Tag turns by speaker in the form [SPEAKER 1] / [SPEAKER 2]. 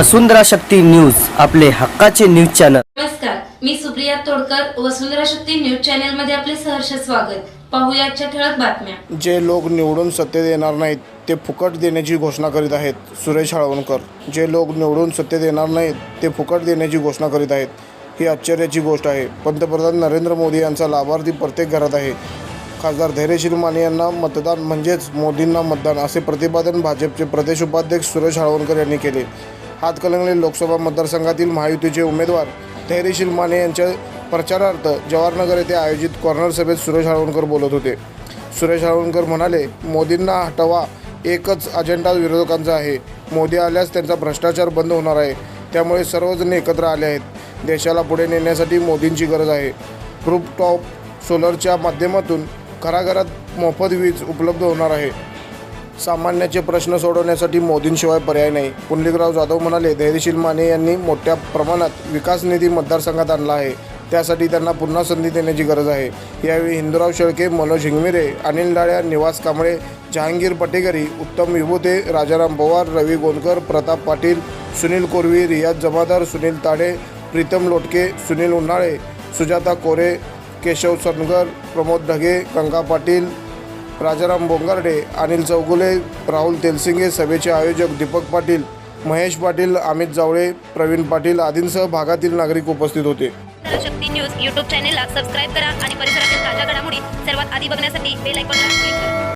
[SPEAKER 1] वसुंधरा Shakti news आपले हक्काचे news channel.
[SPEAKER 2] नमस्कार मी सुप्रिया तोडकर वसुंधरा शक्ती न्यूज चॅनलमध्ये आपले सहर्ष स्वागत. पाहूया आजच्या ठळक बातम्या.
[SPEAKER 3] जे लोक निवडून सत्तेत येणार नाहीत ते फुकट देण्याची घोषणा करीत आहेत सुरेश हाळवणकर. जे लोक निवडून सत्तेत येणार नाहीत ते फुकट देण्याची घोषणा करीत आहेत. ही आश्चर्याची गोष्ट आहे. पंतप्रधान नरेंद्र मोदी यांचा लाभार्थी प्रत्येक घरात आहे. खासदार धैर्यशील माने यांना मतदान म्हणजेच मोदींना मतदान असे प्रतिपादन भाजपचे प्रदेश उपाध्यक्ष सुरेश हाळवणकर यांनी केले. हातकलंगले लोकसभा मतदारसंघातील महायुतीचे उमेदवार धैर्यशील माने यांच्या प्रचारार्थ जवाहरनगर येथे आयोजित कॉर्नर सभेत सुरेश हळवणकर बोलत होते. सुरेश हळवणकर म्हणाले मोदींना हटवा एकच अजेंडा विरोधकांचा आहे. मोदी आल्यास त्यांचा भ्रष्टाचार बंद होणार आहे. त्यामुळे सर्वजण एकत्र आले आहेत. देशाला पुढे नेण्यासाठी मोदींची गरज आहे. रूपटॉप सोलरच्या माध्यमातून घराघरात मोफत वीज उपलब्ध होणार आहे. सामान्याचे प्रश्न सोडवण्यासाठी मोदींशिवाय पर्याय नाही. पुंडलिकराव जाधव म्हणाले धैर्यशील माने यांनी मोठ्या प्रमाणात विकास निधी मतदारसंघात आणला आहे. त्यासाठी त्यांना पुन्हा संधी देण्याची गरज आहे. यावेळी हिंदूराव शेळके मनोज हिंगमिरे अनिल डाळ्या निवास कांबळे जहांगीर पटेकरी उत्तम विभूते राजाराम पवार रवी गोंदकर प्रताप पाटील सुनील कोरवी रियाज जमादार सुनील ताडे प्रीतम लोटके सुनील उन्हाळे सुजाता कोरे केशव सनगर प्रमोद ढगे गंगा पाटील राजाराम बोंगारडे अनिल चौगुले राहुल तेलसिंगे सभेचे आयोजक दीपक पाटील महेश पाटील अमित जावळे प्रवीण पाटील आदींसह भागातील नागरिक उपस्थित होते.
[SPEAKER 4] शक्ती न्यूज यूट्यूब चॅनेलला सबस्क्राईब करा आणि परिसरातील ताज्या घडामोडी सर्वात आधी बघण्यासाठी बेल आयकॉनला